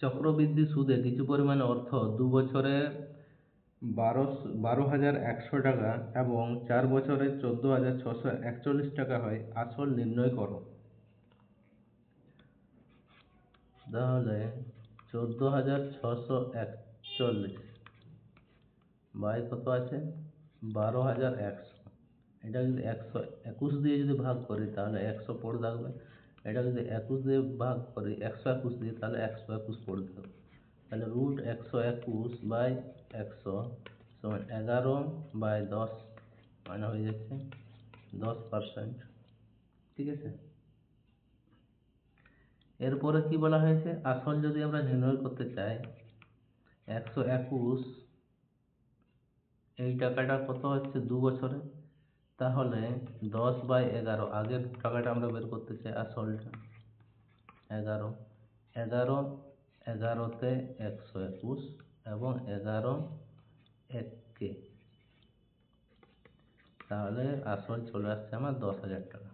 চক্রবৃদ্ধি সুদে কিছু পরিমাণ অর্থ দু বছরে বারো বারো হাজার একশো টাকা এবং চার বছরে চোদ্দ হাজার ছশো একচল্লিশ টাকা হয়। আসল নির্ণয় করো তাহলে চোদ্দ হাজার ছশো একচল্লিশ বাই কত আছে? বারো হাজার একশো। এটা যদি একশো একুশ দিয়ে যদি ভাগ করি তাহলে একশো পড়ে থাকবে। এটা যদি একুশ দিয়ে ভাগ করি, একশো একুশ দিয়ে, তাহলে একশো একুশ পড়ে থাকবে তাহলে রুট একশো একুশ বাই একশো সমান এগারো বাই দশ মানে হয়ে যাচ্ছে দশ পার্সেন্ট ঠিক আছে? এরপরে কি বলা হয়েছে? আসল যদি আমরা নির্ণয় করতে চাই, একশো একুশ, এই টাকাটা কত হচ্ছে? দু বছরে। তাহলে দশ বাই এগারো, আগের টাকাটা আমরা বের করতে চাই আসলটা। এগারো এগারো, এগারোতে একশো একুশ এবং এগারো, এককে। তাহলে আসল চলে আসছে আমার দশ হাজার টাকা।